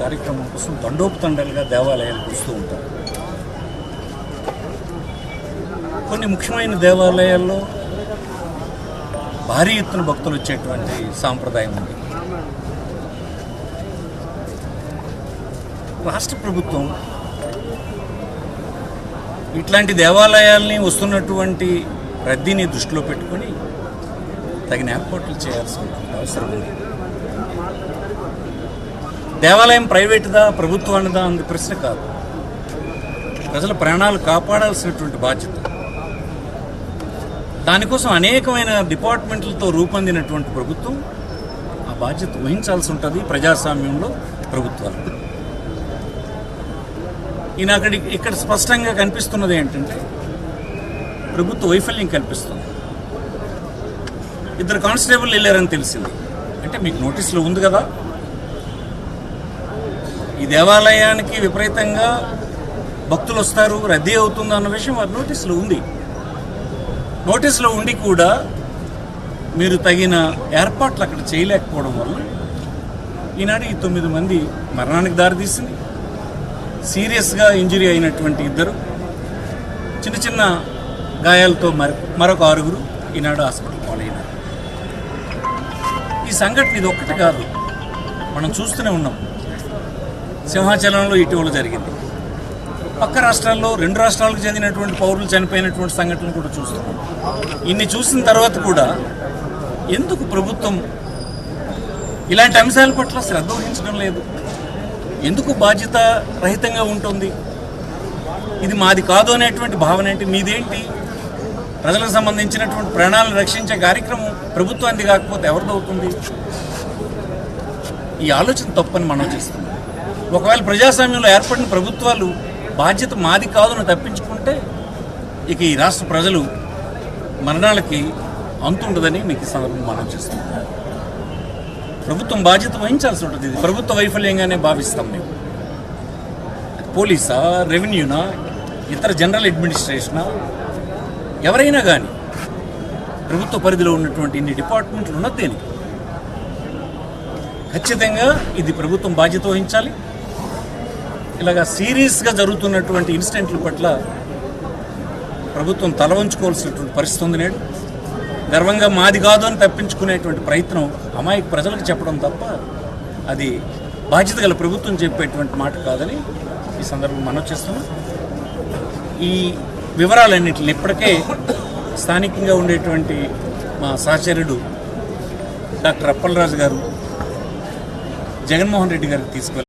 కార్యక్రమం కోసం తండోపతండాలుగా దేవాలయాలకు వస్తూ ఉంటారు. కొన్ని ముఖ్యమైన దేవాలయాల్లో భారీ ఎత్తున భక్తులు వచ్చేటువంటి సాంప్రదాయం ఉంది. రాష్ట్ర ప్రభుత్వం ఇట్లాంటి దేవాలయాల్ని వస్తున్నటువంటి రద్దీని దృష్టిలో పెట్టుకొని తగిన ఏర్పాట్లు చేయాల్సిన అవసరం ఉంది. దేవాలయం ప్రైవేటుదా ప్రభుత్వానిదా అన్న ప్రశ్న కాదు. ప్రజల ప్రాణాలు కాపాడాల్సినటువంటి బాధ్యత. దానికోసం అనేకమైన డిపార్ట్మెంట్లతో రూపొందినటువంటి ప్రభుత్వం ఆ బాధ్యత వహించాల్సి ఉంటుంది ప్రజాస్వామ్యంలో ప్రభుత్వాలు. ఈయన అక్కడ ఇక్కడ స్పష్టంగా కనిపిస్తున్నది ఏంటంటే ప్రభుత్వ వైఫల్యం కనిపిస్తుంది. ఇద్దరు కానిస్టేబుల్ వెళ్ళారని తెలిసింది. అంటే మీకు నోటీసులో ఉంది కదా ఈ దేవాలయానికి విపరీతంగా భక్తులు వస్తారు రద్దీ అవుతుంది అన్న విషయం వారి నోటీసులో ఉంది. నోటీసులో ఉండి కూడా మీరు తగిన ఏర్పాట్లు అక్కడ చేయలేకపోవడం వల్ల ఈనాడు ఈ తొమ్మిది మంది మరణానికి దారితీసింది సీరియస్గా ఇంజరీ అయినటువంటి ఇద్దరు చిన్న చిన్న గాయాలతో మరి మరొక ఆరుగురు ఈనాడు హాస్పిటల్ పాలైనారు ఈ సంఘటన ఇది ఒక్కటి కాదు మనం చూస్తూనే ఉన్నాం. సింహాచలంలో ఇటీవల జరిగింది. పక్క రాష్ట్రాల్లో రెండు రాష్ట్రాలకు చెందినటువంటి పౌరులు చనిపోయినటువంటి సంఘటనలు కూడా చూస్తున్నాం ఇన్ని చూసిన తర్వాత కూడా ఎందుకు ప్రభుత్వం ఇలాంటి అంశాల పట్ల శ్రద్ధ వహించడం లేదు? ఎందుకు బాధ్యత రహితంగా ఉంటుంది? ఇది మాది కాదు అనేటువంటి భావన ఏంటి? మీదేంటి? ప్రజలకు సంబంధించినటువంటి ప్రాణాలను రక్షించే కార్యక్రమం ప్రభుత్వానికి కాకపోతే ఎవరిదవుతుంది ఈ ఆలోచన తప్పని మనం చేస్తున్నాం. ఒకవేళ ప్రజాస్వామ్యంలో ఏర్పడిన ప్రభుత్వాలు బాధ్యత మాది కాదని తప్పించుకుంటే ఇక ఈ రాష్ట్ర ప్రజలు మరణాలకి అంతుండదని మీకు ఈ సందర్భం మనం చేస్తున్నాం ప్రభుత్వం బాధ్యత వహించాల్సి ఉంటుంది. ఇది ప్రభుత్వ వైఫల్యంగానే భావిస్తాం మేము. పోలీసా రెవెన్యూనా ఇతర జనరల్ అడ్మినిస్ట్రేషనా? ఎవరైనా కానీ ప్రభుత్వ పరిధిలో ఉన్నటువంటి ఇన్ని డిపార్ట్మెంట్లు ఉన్నది దేనికి ఖచ్చితంగా ఇది ప్రభుత్వం బాధ్యత వహించాలి. ఇలాగా సీరియస్గా జరుగుతున్నటువంటి ఇన్సిడెంట్ల పట్ల ప్రభుత్వం తలవంచుకోవాల్సినటువంటి పరిస్థితి ఉంది నేడు. గర్వంగా మాది కాదు అని తప్పించుకునేటువంటి ప్రయత్నం అమాయక ప్రజలకు చెప్పడం తప్ప అది బాధ్యత గల ప్రభుత్వం చెప్పేటువంటి మాట కాదని ఈ సందర్భం మనం చేస్తున్నాం. ఈ వివరాలన్నింటిని ఇప్పటికే స్థానికంగా ఉండేటువంటి మా సహచరుడు డాక్టర్ అప్పలరాజు గారు జగన్మోహన్ రెడ్డి గారికి తీసుకెళ్ళారు